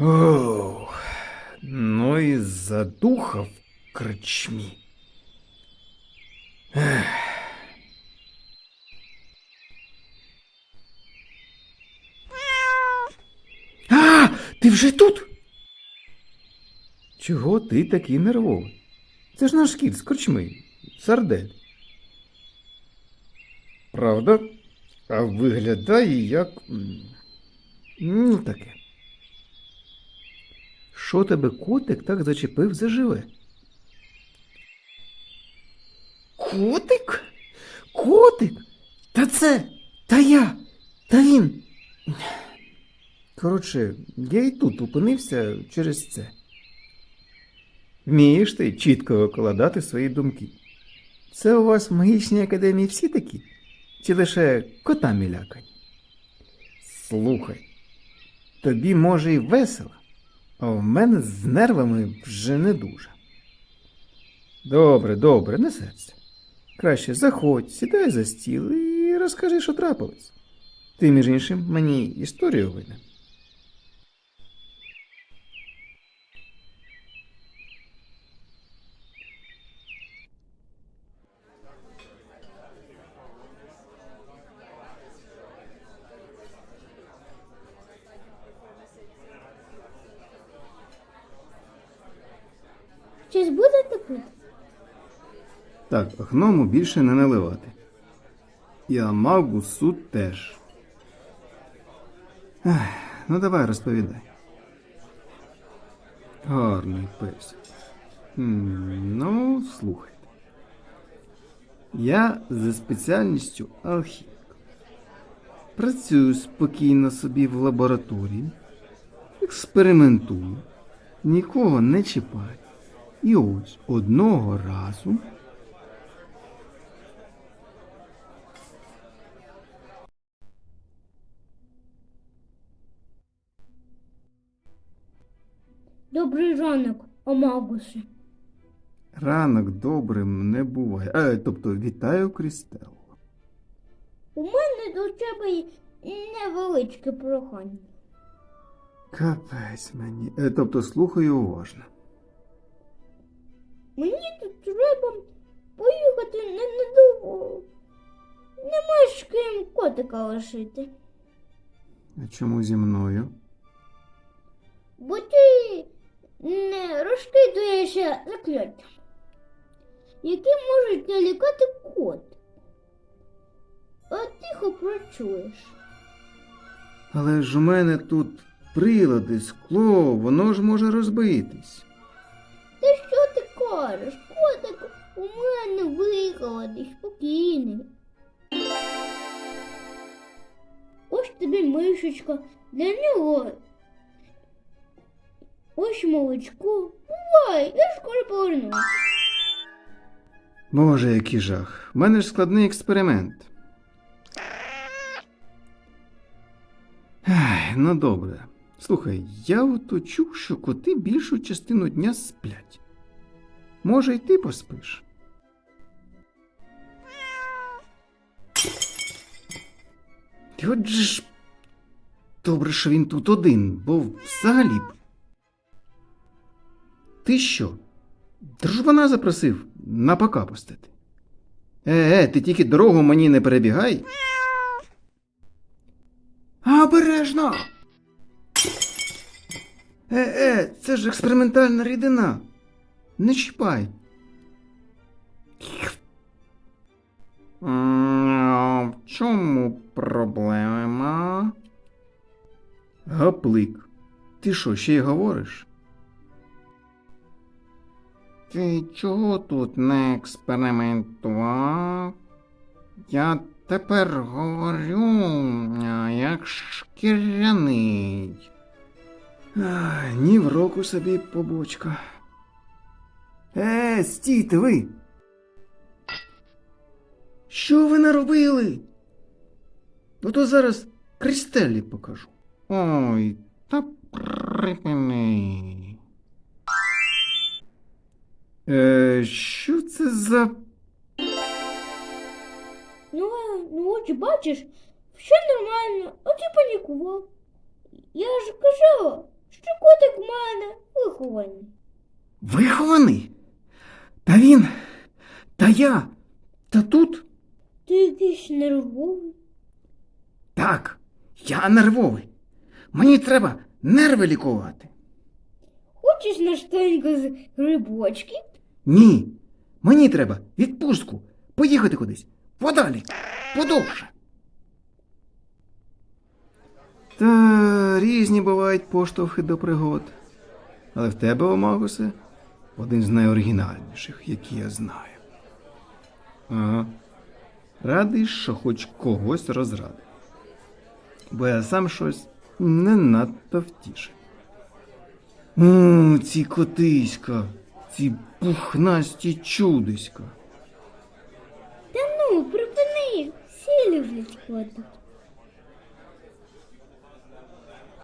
Ох, ну і задуха в кричмі. Ех. А, ти вже тут? Чого ти такий нервовий? Це ж наш кіт з корчми, сардель. Правда? А виглядає як. Ну, таке. Що тебе котик так зачепив заживе? Котик? Котик? Та це, та я, та він. Коротше, я і тут опинився через це. Вмієш ти чітко викладати свої думки. Це у вас в магічній академії всі такі? Чи лише котами лякані? Слухай, тобі може й весело, а в мене з нервами вже не дуже. Добре, добре, не серця. Краще заходь, сідай за стіл і розкажи, що трапилось. Ти, між іншим, мені історію винен. Щось будете пити? Так, гному більше не наливати. І Амагусу теж. Ех, ну давай розповідай. Гарний пес. Ну, слухайте. Я за спеціальністю алхімік. Працюю спокійно собі в лабораторії, експериментую, нікого не чіпаю. І ось одного разу Добрий ранок, Амагусе. ранок добрим не буває. Е, тобто вітаю Крістел. У мене до тебе невеличке прохання. Капець мені. Е, тобто слухаю уважно. Мені тут треба поїхати ненадовго. Нема ж ким котика лишити. А чому зі мною? Бо ти не розкидуєшся закляттям, які можуть налякати кот. А тихо працюєш. Але ж у мене тут прилади, скло, воно ж може розбитись. Та що кажеш? Котик у мене вихований, спокійний. Ось тобі мишечка, для нього. Ось молочко. Бувай, я скоро повернусь. Боже, який жах. У мене ж складний експеримент. Ай, ну добре. Слухай, я ото чув, що коти більшу частину дня сплять. Може, й ти поспиш? От ж. Добре, що він тут один, бо взагалі. б. Ти що? Дружбана запросив на покапустити. Е, е, ти тільки дорогу мені не перебігай. Обережно. Е, е, це ж експериментальна рідина. Не чіпай. В чому проблема? Гаплик. Ти що, ще й говориш? Ти чого тут не експериментував? Я тепер говорю, як шкіряний. Ні в року собі побочка. Е, стійте ви. Що ви наробили? Ну то зараз Крістелі покажу. Ой, та припини. Е, що це за. Ну, ну от бачиш, все нормально, а ти панікував. Я ж казала, що що котик в мене вихований. Вихований? Та він. Та я. Та тут. Ти якийсь нервовий. Так, я нервовий. Мені треба нерви лікувати. Хочеш наштенько з грибочки? Ні. Мені треба відпустку. Поїхати кудись. Подалі. Подовше. Та різні бувають поштовхи до пригод. Але в тебе, Омагусе, один з найоригінальніших, які я знаю. Ага. Радий, що хоч когось розрадив. Бо я сам щось не надто втішив. О, ці котиська, ці пухнасті чудиська. Та ну, припини, всі люблять котик.